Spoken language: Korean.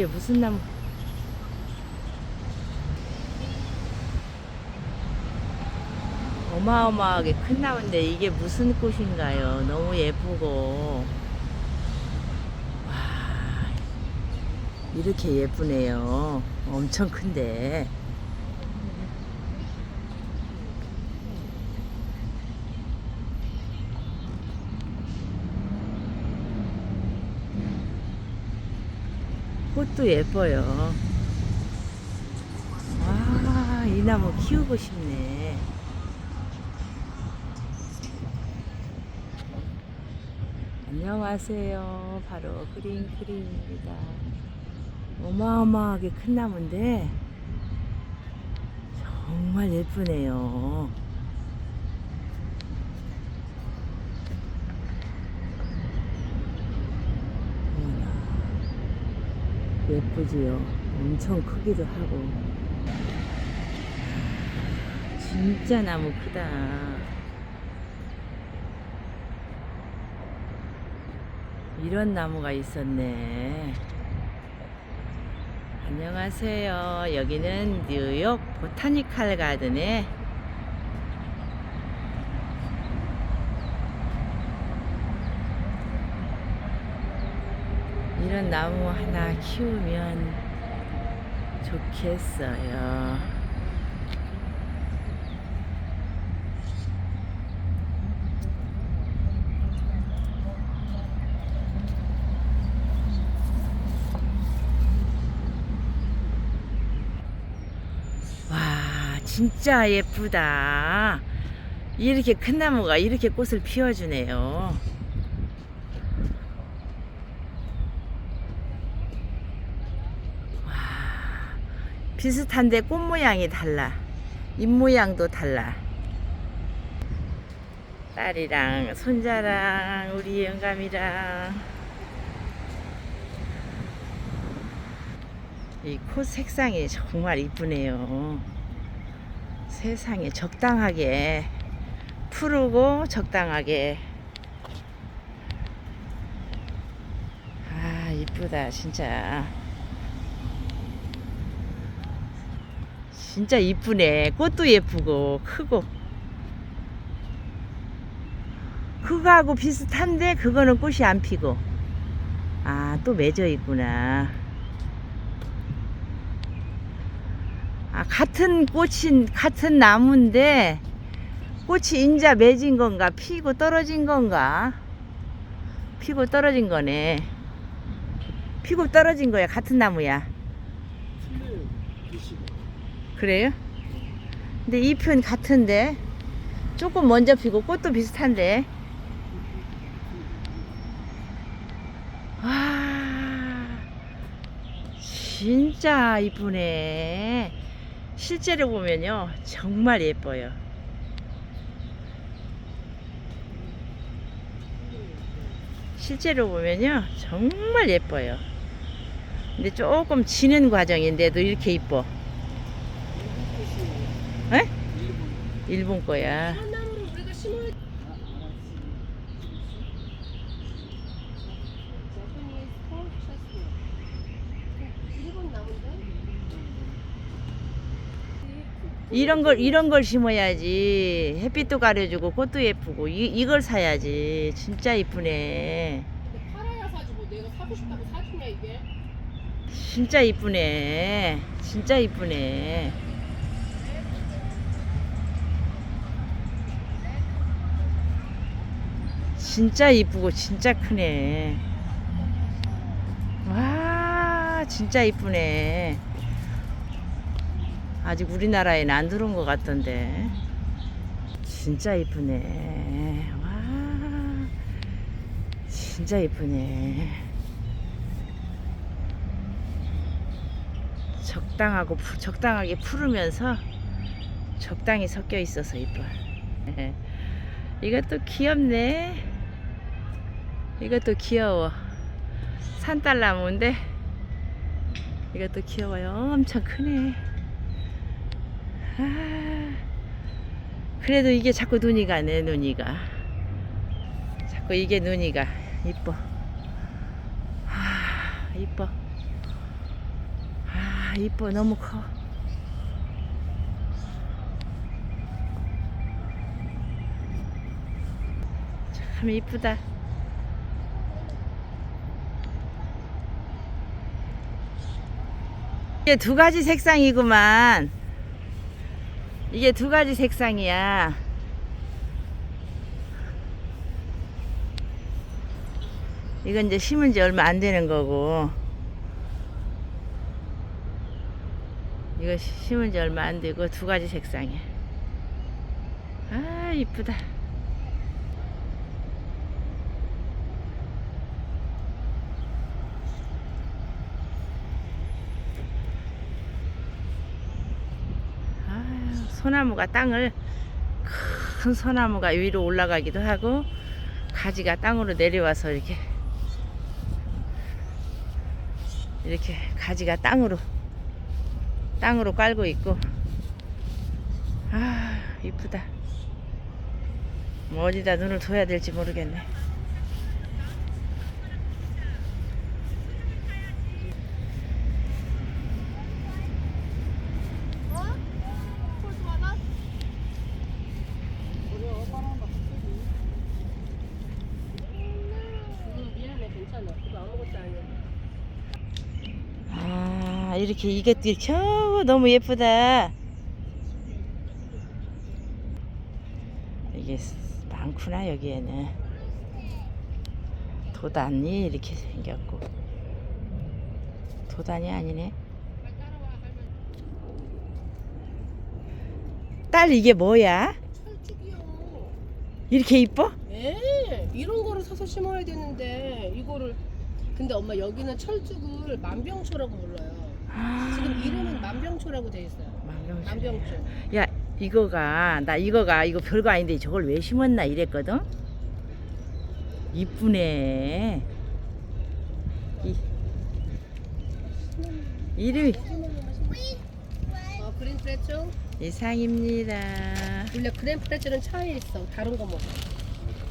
이게 무슨 나무? 어마어마하게 큰 나무인데 이게 무슨 꽃인가요? 너무 예쁘고 와 이렇게 예쁘네요. 엄청 큰데 꽃도 예뻐요. 와, 이 나무 키우고 싶네. 안녕하세요. 바로 그린크림입니다. 어마어마하게 큰 나무인데, 정말 예쁘네요. 어머나. 예쁘지요. 엄청 크기도 하고. 진짜 나무 크다. 이런 나무가 있었네. 안녕하세요. 여기는 뉴욕 보타니칼 가든에 이런 나무 하나 키우면 좋겠어요. 와, 진짜 예쁘다. 이렇게 큰 나무가 이렇게 꽃을 피워주네요. 비슷한데 꽃 모양이 달라. 잎 모양도 달라. 딸이랑 손자랑 우리 영감이랑 이 코 색상이 정말 이쁘네요. 세상에 적당하게 푸르고 적당하게 아 이쁘다 진짜. 진짜 이쁘네. 꽃도 예쁘고 크고. 그거하고 비슷한데 그거는 꽃이 안 피고. 아, 또 맺어 있구나. 아, 같은 꽃인 같은 나무인데 꽃이 인자 맺은 건가 피고 떨어진 건가? 피고 떨어진 거네. 피고 떨어진 거야. 같은 나무야. 그래요? 근데 잎은 같은데 조금 먼저 피고 꽃도 비슷한데. 와 진짜 이쁘네. 실제로 보면요 정말 예뻐요. 실제로 보면요 정말 예뻐요. 근데 조금 지는 과정인데도 이렇게 이뻐 에? 일본 거야. 이런 걸 이런 걸 심어야지. 햇빛도 가려주고 꽃도 예쁘고 이 이걸 사야지. 진짜 이쁘네. 팔아야 사지 뭐 내가 사고 싶다고 사주냐 이게? 진짜 이쁘네. 진짜 이쁘네. 진짜 이쁘고 진짜 크네. 와, 진짜 이쁘네. 아직 우리나라에는 안 들어온 것 같던데. 진짜 이쁘네. 와, 진짜 이쁘네. 적당하고 푸- 적당하게 푸르면서 적당히 섞여 있어서 이뻐. 이것도 귀엽네. 이것도 귀여워. 산딸나무인데 이것도 귀여워요. 엄청 크네. 아, 그래도 이게 자꾸 눈이 가네, 눈이가. 자꾸 이게 눈이가 이뻐. 아, 이뻐. 아 이뻐 너무 커 참 이쁘다 이게 두 가지 색상이구만. 이게 두 가지 색상이야. 이건 이제 심은 지 얼마 안 되는 거고. 이거 시- 심은 지 얼마 안 되고 두 가지 색상이야. 아 이쁘다 아 소나무가 땅을 큰 소나무가 위로 올라가기도 하고 가지가 땅으로 내려와서 이렇게 이렇게 가지가 땅으로 땅으로 깔고 있고. 아 이쁘다. 뭐 어디다 눈을 둬야 될지 모르겠네 응, 미안해 괜찮아. 그거 아무것도 아니야. 아 이렇게 이것도 이렇게 어, 너무 예쁘다 이게 많구나 여기에는 도단이 이렇게 생겼고 도단이 아니네 딸 이게 뭐야? 철쭉이요. 이렇게 이뻐? 에 이런 거를 사서 심어야 되는데 이거를 근데 엄마 여기는 철쭉을 만병초라고 불러요. 지금 이름은 만병초라고 돼 있어요. 망경수. 만병초. 야 이거가 나 이거가 이거 별거 아닌데 저걸 왜 심었나 이랬거든 이쁘네 이, 이름이 어 그린 프레츠 이상입니다 원래 그린 프레츠는 차에 있어. 다른 거 먹어.